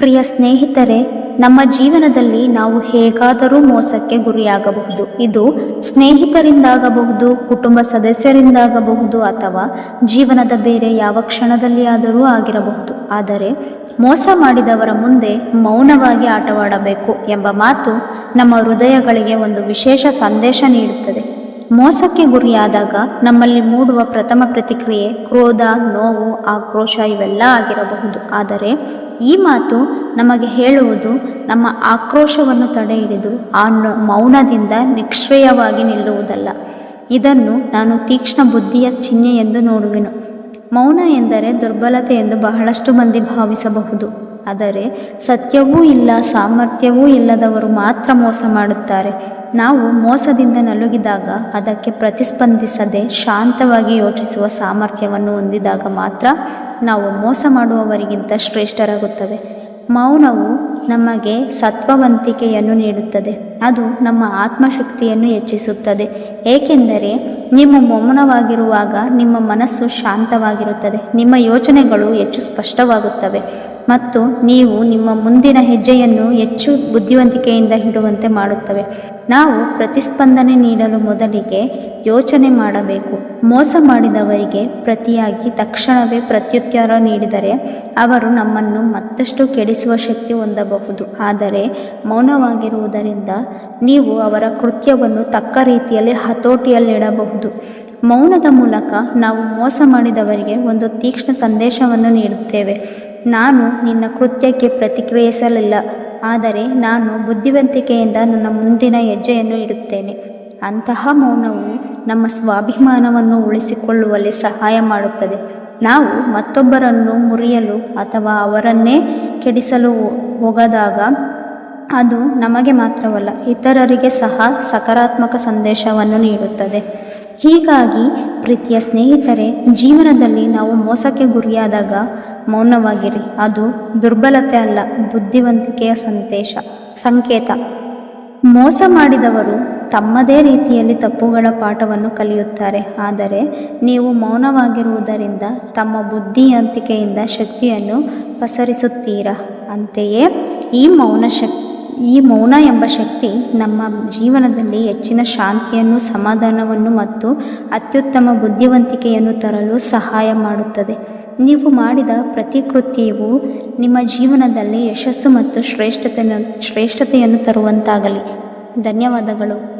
ಪ್ರಿಯ ಸ್ನೇಹಿತರೆ, ನಮ್ಮ ಜೀವನದಲ್ಲಿ ನಾವು ಹೇಗಾದರೂ ಮೋಸಕ್ಕೆ ಗುರಿಯಾಗಬಹುದು. ಇದು ಸ್ನೇಹಿತರಿಂದಾಗಬಹುದು, ಕುಟುಂಬ ಸದಸ್ಯರಿಂದಾಗಬಹುದು ಅಥವಾ ಜೀವನದ ಬೇರೆ ಯಾವ ಕ್ಷಣದಲ್ಲಿ ಆದರೂ ಆಗಿರಬಹುದು. ಆದರೆ, ಮೋಸ ಮಾಡಿದವರ ಮುಂದೆ ಮೌನವಾಗಿ ಆಟವಾಡಬೇಕು ಎಂಬ ಮಾತು ನಮ್ಮ ಹೃದಯಗಳಿಗೆ ಒಂದು ವಿಶೇಷ ಸಂದೇಶ ನೀಡುತ್ತದೆ. ಮೋಸಕ್ಕೆ ಗುರಿಯಾದಾಗ ನಮ್ಮಲ್ಲಿ ಮೂಡುವ ಪ್ರಥಮ ಪ್ರತಿಕ್ರಿಯೆ ಕ್ರೋಧ, ನೋವು, ಆಕ್ರೋಶ ಇವೆಲ್ಲ ಆಗಿರಬಹುದು. ಆದರೆ ಈ ಮಾತು ನಮಗೆ ಹೇಳುವುದು ನಮ್ಮ ಆಕ್ರೋಶವನ್ನು ತಡೆ ಹಿಡಿದು ಆ ಮೌನದಿಂದ ನಿಷ್ಕ್ರಿಯವಾಗಿ ನಿಲ್ಲುವುದಲ್ಲ. ಇದನ್ನು ನಾನು ತೀಕ್ಷ್ಣ ಬುದ್ಧಿಯ ಚಿಹ್ನೆ ಎಂದು ನೋಡುವೆನು. ಮೌನ ಎಂದರೆ ದುರ್ಬಲತೆ ಎಂದು ಬಹಳಷ್ಟು ಮಂದಿ ಭಾವಿಸಬಹುದು. ಆದರೆ ಸತ್ಯವೂ ಇಲ್ಲ, ಸಾಮರ್ಥ್ಯವೂ ಇಲ್ಲದವರು ಮಾತ್ರ ಮೋಸ ಮಾಡುತ್ತಾರೆ. ನಾವು ಮೋಸದಿಂದ ನಲುಗಿದಾಗ ಅದಕ್ಕೆ ಪ್ರತಿಸ್ಪಂದಿಸದೆ ಶಾಂತವಾಗಿ ಯೋಚಿಸುವ ಸಾಮರ್ಥ್ಯವನ್ನು ಹೊಂದಿದಾಗ ಮಾತ್ರ ನಾವು ಮೋಸ ಮಾಡುವವರಿಗಿಂತ ಶ್ರೇಷ್ಠರಾಗುತ್ತದೆ ಮೌನವು ನಮಗೆ ಸತ್ವವಂತಿಕೆಯನ್ನು ನೀಡುತ್ತದೆ. ಅದು ನಮ್ಮ ಆತ್ಮಶಕ್ತಿಯನ್ನು ಹೆಚ್ಚಿಸುತ್ತದೆ. ಏಕೆಂದರೆ ನಿಮ್ಮ ಮೌನವಾಗಿರುವಾಗ ನಿಮ್ಮ ಮನಸ್ಸು ಶಾಂತವಾಗಿರುತ್ತದೆ. ನಿಮ್ಮ ಯೋಚನೆಗಳು ಹೆಚ್ಚು ಸ್ಪಷ್ಟವಾಗುತ್ತವೆ. ಮತ್ತು ನೀವು ನಿಮ್ಮ ಮುಂದಿನ ಹೆಜ್ಜೆಯನ್ನು ಹೆಚ್ಚು ಬುದ್ಧಿವಂತಿಕೆಯಿಂದ ಇಡುವಂತೆ ಮಾಡುತ್ತವೆ. ನಾವು ಪ್ರತಿಸ್ಪಂದನೆ ನೀಡಲು ಮೊದಲಿಗೆ ಯೋಚನೆ ಮಾಡಬೇಕು. ಮೋಸ ಮಾಡಿದವರಿಗೆ ಪ್ರತಿಯಾಗಿ ತಕ್ಷಣವೇ ಪ್ರತ್ಯುತ್ತರ ನೀಡಿದರೆ ಅವರು ನಮ್ಮನ್ನು ಮತ್ತಷ್ಟು ಕೆಡಿಸುವ ಶಕ್ತಿ ಹೊಂದಬಹುದು. ಆದರೆ ಮೌನವಾಗಿರುವುದರಿಂದ ನೀವು ಅವರ ಕೃತ್ಯವನ್ನು ತಕ್ಕ ರೀತಿಯಲ್ಲಿ ಹತೋಟಿಯಲ್ಲಿಡಬಹುದು. ಮೌನದ ಮೂಲಕ ನಾವು ಮೋಸ ಮಾಡಿದವರಿಗೆ ಒಂದು ತೀಕ್ಷ್ಣ ಸಂದೇಶವನ್ನು ನೀಡುತ್ತೇವೆ. ನಾನು ನಿನ್ನ ಕೃತ್ಯಕ್ಕೆ ಪ್ರತಿಕ್ರಿಯಿಸಲಿಲ್ಲ, ಆದರೆ ನಾನು ಬುದ್ಧಿವಂತಿಕೆಯಿಂದ ನನ್ನ ಮುಂದಿನ ಹೆಜ್ಜೆಯನ್ನು ಇಡುತ್ತೇನೆ. ಅಂತಹ ಮೌನವು ನಮ್ಮ ಸ್ವಾಭಿಮಾನವನ್ನು ಉಳಿಸಿಕೊಳ್ಳುವಲ್ಲಿ ಸಹಾಯ ಮಾಡುತ್ತದೆ. ನಾವು ಮತ್ತೊಬ್ಬರನ್ನು ಮುರಿಯಲು ಅಥವಾ ಅವರನ್ನೇ ಕೆಡಿಸಲು ಹೋಗದಾಗ ಅದು ನಮಗೆ ಮಾತ್ರವಲ್ಲ, ಇತರರಿಗೆ ಸಹ ಸಕಾರಾತ್ಮಕ ಸಂದೇಶವನ್ನು ನೀಡುತ್ತದೆ. ಹೀಗಾಗಿ ಪ್ರೀತಿಯ ಸ್ನೇಹಿತರೆ, ಜೀವನದಲ್ಲಿ ನಾವು ಮೋಸಕ್ಕೆ ಗುರಿಯಾದಾಗ ಮೌನವಾಗಿರಿ. ಅದು ದುರ್ಬಲತೆ ಅಲ್ಲ, ಬುದ್ಧಿವಂತಿಕೆಯ ಸಂದೇಶ. ಸಂಕೇತ. ಮೋಸ ಮಾಡಿದವರು ತಮ್ಮದೇ ರೀತಿಯಲ್ಲಿ ತಪ್ಪುಗಳ ಪಾಠವನ್ನು ಕಲಿಯುತ್ತಾರೆ. ಆದರೆ ನೀವು ಮೌನವಾಗಿರುವುದರಿಂದ ತಮ್ಮ ಬುದ್ಧಿಯಂತಿಕೆಯಿಂದ ಶಕ್ತಿಯನ್ನು ಪಸರಿಸುತ್ತೀರಾ? ಅಂತೆಯೇ ಈ ಮೌನ ಶಕ್ ಈ ಮೌನ ಎಂಬ ಶಕ್ತಿ ನಮ್ಮ ಜೀವನದಲ್ಲಿ ಹೆಚ್ಚಿನ ಶಾಂತಿಯನ್ನು, ಸಮಾಧಾನವನ್ನು ಮತ್ತು ಅತ್ಯುತ್ತಮ ಬುದ್ಧಿವಂತಿಕೆಯನ್ನು ತರಲು ಸಹಾಯ ಮಾಡುತ್ತದೆ. ನೀವು ಮಾಡಿದ ಪ್ರತಿ ಕೃತ್ಯವು ನಿಮ್ಮ ಜೀವನದಲ್ಲಿ ಯಶಸ್ಸು ಮತ್ತು ಶ್ರೇಷ್ಠತೆಯನ್ನು ಶ್ರೇಷ್ಠತೆಯನ್ನು ತರುವಂತಾಗಲಿ. ಧನ್ಯವಾದಗಳು.